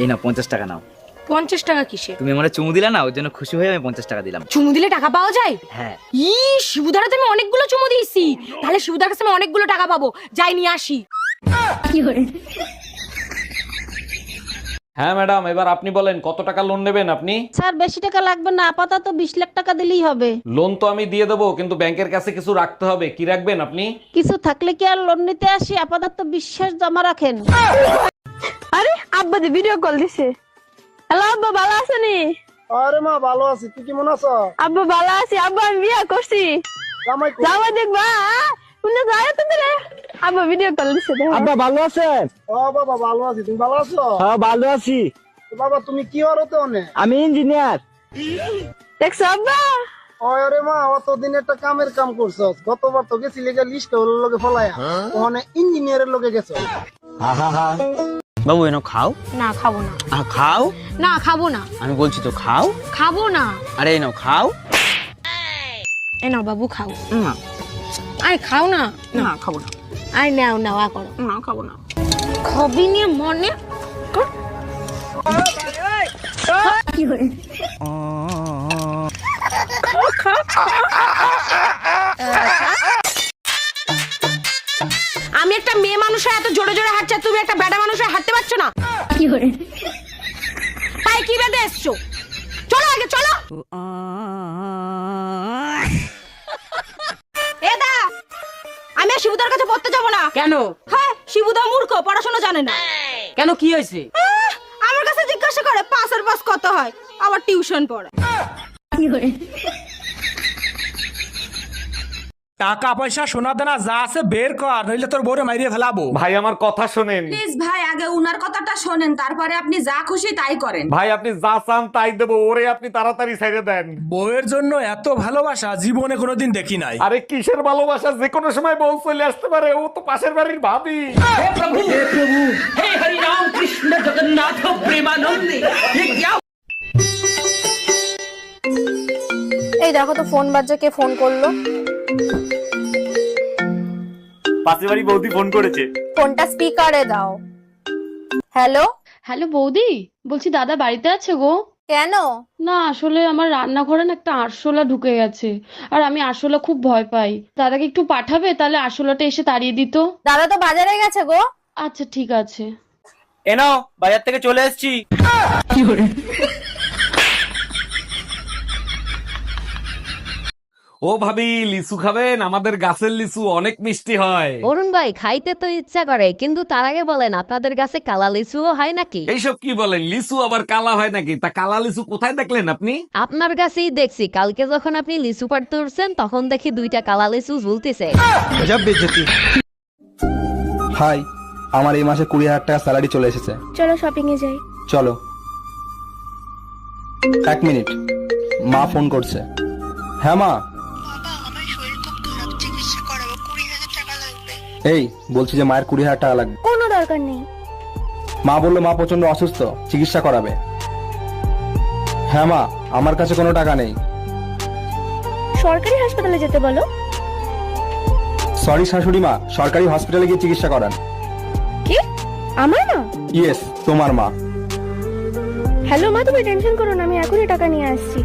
এই না পঞ্চাশ টাকা নাও। পঞ্চাশ টাকা কিসে? তুমি আমার চুমু দিলা না ওর জন্য খুশি হয়ে আমি পঞ্চাশ টাকা দিলাম। চুমু দিলে টাকা পাওয়া যায়? হ্যাঁ। ই শিবুদারা তুমি অনেকগুলো চুমু দিয়েছি। তাহলে শিবুদার কাছে আমি অনেকগুলো টাকা পাবো। যাই নিয়ে আসি। হ্যাঁ ম্যাডাম এবার আপনি বলেন কত টাকা লোন নেবেন আপনি? স্যার বেশি টাকা লাগবে না আপাতত বিশ লাখ টাকা দিলেই হবে। লোন তো আমি দিয়ে দেবো কিন্তু ব্যাংকের কাছে কিছু রাখতে হবে। কি রাখবেন আপনি? কিছু থাকলে কি আর লোন নিতে আসি? আপাতত বিশ্বাস জমা রাখেন। আরে আব্বা দি ভিডিও কল দিছে। হ্যালো আব্বা ভালো আছেনি? আরে মা ভালো আছি। তুই কেমন আছো? আব্বা ভালো আছি। আব্বা আমি বিয়া করছি। জামাই যাওয়া দেখবা শুনে যায় তো দিলে আব্বা ভিডিও কল দিছে দেখো। আব্বা ভালো আছেন? ও বাবা ভালো আছি। তুমি ভালো আছো? হ্যাঁ ভালো আছি। বাবা তুমি কি হর হতে অনে আমি ইঞ্জিনিয়ার দেখছ আব্বা? আরে মা অতদিন একটা কামের কাম করছস। গতবার তো গেছিলি লিস্ট হলো লগে ফলায়া। ওখানে ইঞ্জিনিয়ারের লগে গেছো। বাবু এনো খাও? না খাব না। আহ, খাও? না খাব না। আমি বলছি তো খাও? খাব না। আরে এনো খাও। এ নাও বাবু খাও। না। আরে খাও না। না খাব না। আরে নাও নাও আ করো। না খাব না। খাবি নিয়ে মনে কর। আমি একটা মেয়ে মানুষের এত জোরে জোরে হাঁটছে তুমি একটা বেটা মানুষের হাঁটতে পারছ না? পায়ে কি বেঁধে এসছো? চলো আগে চলো। এ দা আমি আর শিবুদার কাছে পড়তে যাব না। কেন? হ্যাঁ শিবুদা মূর্খ পড়াশোনা জানে না। কেন কি হয়েছে? আহ, আমার কাছে জিজ্ঞাসা করে পাসের পাস কত হয়? আবার টিউশন পড়ে। টাকা পয়সা সোনা দানা যা আছে বের কর নইলে তোর বউরে মাইরিয়ে ফেলাবো ভাই আমার কথা শোনেন প্লিজ ভাই আগে উনার কথাটা শোনেন তারপরে আপনি যা খুশি তাই করেন ভাই আপনি যা চান তাই দেবো ওরে আপনি তাড়াতাড়ি ছেড়ে দেন বউয়ের জন্য এত ভালোবাসা জীবনে কোনোদিন দেখি নাই আরে কিসের ভালোবাসা যে কোনো সময় বউ চলে আসতে পারে ও তো পাশের বাড়ির ভাবি हे हरि राम कृष्ण जगन्नाथ प्रेमानंद ये क्या এই দেখো তো ফোন বাজছে কে ফোন করলো পাশের বাড়ি বৌদি ফোন করেছে। ফোনটা স্পিকারে দাও। হ্যালো? হ্যালো বৌদি বলছি দাদা বাড়িতে আছে গো। কেন? না আসলে আমার রান্নাঘরে না একটা আরশোলা ঢুকে গেছে। আর আমি আরশোলা খুব ভয় পাই। দাদাকে একটু পাঠাবে তাহলে আরশোলাটা এসে তাড়িয়ে দিত। দাদা তো বাজারে গেছে গো। আচ্ছা ঠিক আছে। এনো বাজার থেকে চলে এসেছি। ও ভাবি লিচু খাবেন? আমাদের গাছের লিচু অনেক মিষ্টি হয়। অরুণ ভাই খাইতে তো ইচ্ছা করে কিন্তু তার আগে বলেন আপনাদের কাছে কালা লিচুও হয় নাকি? এইসব কি বলেন? লিচু আবার কালা হয় নাকি? তা কালা লিচু কোথায় দেখলেন আপনি? আপনার কাছেই দেখছি কালকে যখন আপনি লিচু পাড়তে উঠছেন তখন দেখি দুইটা কালা লিচু ঝুলতেছে। হাই আমার এই মাসে কুড়ি হাজার টাকা স্যালারি চলে এসেছে। চলো শপিং এ যাই। চলো। এক মিনিট মা ফোন করছে। হ্যাঁ মা এই বলছি যে মায়ের কুড়ি হাজার টাকা লাগবে। কোনো দরকার নেই। মা বলল মা প্রচণ্ড অসুস্থ চিকিৎসা করাবে। হ্যাঁ মা আমার কাছে কোনো টাকা নেই। সরকারি হাসপাতালে যেতে বলো। সরি শাশুড়ি মা সরকারি হসপিটালে গিয়ে চিকিৎসা করান। কি? আমার না ইয়েস তোমার মা। হ্যালো মা তুমি টেনশন করো না আমি এখনই টাকা নিয়ে আসছি।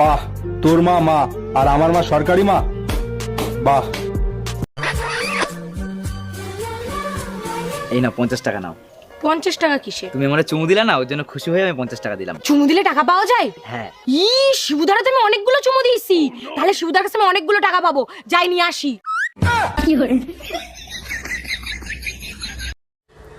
বাহ তোর মা মা আর আমার মা সরকারি মা? বাহ। এই না পঞ্চাশ টাকা নাও। পঞ্চাশ টাকা কিসে? তুমি আমার চুমু দিলা না ওর জন্য খুশি হয়ে আমি পঞ্চাশ টাকা দিলাম। চুমু দিলে টাকা পাওয়া যায়? হ্যাঁ। ই শিবুদারা তুমি অনেকগুলো চুমু দিয়েছি। তাহলে শিবুদার কাছে আমি অনেকগুলো টাকা পাবো। যাই নিয়ে আসি।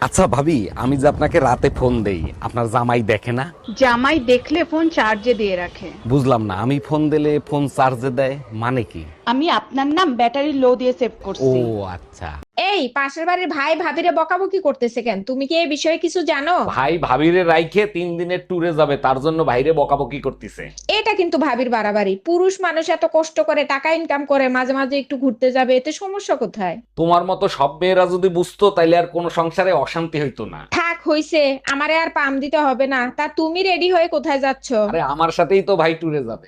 আচ্ছা ভাবি আমি যে আপনাকে রাতে ফোন দেই আপনার জামাই দেখে না? জামাই দেখলে ফোন চার্জে দিয়ে রাখে। বুঝলাম না আমি ফোন দিলে ফোন চার্জে দেয় মানে কি? আমি আপনার নাম ব্যাটারি লো দিয়ে সেভ করছি। ও আচ্ছা। এই পাশের বাড়ির ভাই ভাবিরে বকাবকি করতেছে কেন? তুমি কি এই বিষয়ে কিছু জানো? ভাই ভাবিরে রাইখে তিন দিনের ট্যুরে যাবে তার জন্য ভাইরে বকাবকি করতেছে। এটা কিন্তু ভাবির বাড়াবাড়ি। পুরুষ মানুষ এত কষ্ট করে টাকা ইনকাম করে মাঝে মাঝে একটু ঘুরতে যাবে এতে সমস্যা কোথায়? তোমার মতো সব মেয়েরা যদি বুঝতো তাইলে আর কোনো সংসারে অশান্তি হইতো না। থাক হইছে। আমারে আর পাম দিতে হবে না। তা তুমি রেডি হয়ে কোথায় যাচ্ছ? আরে আমার সাথেই তো ভাই ট্যুরে যাবে।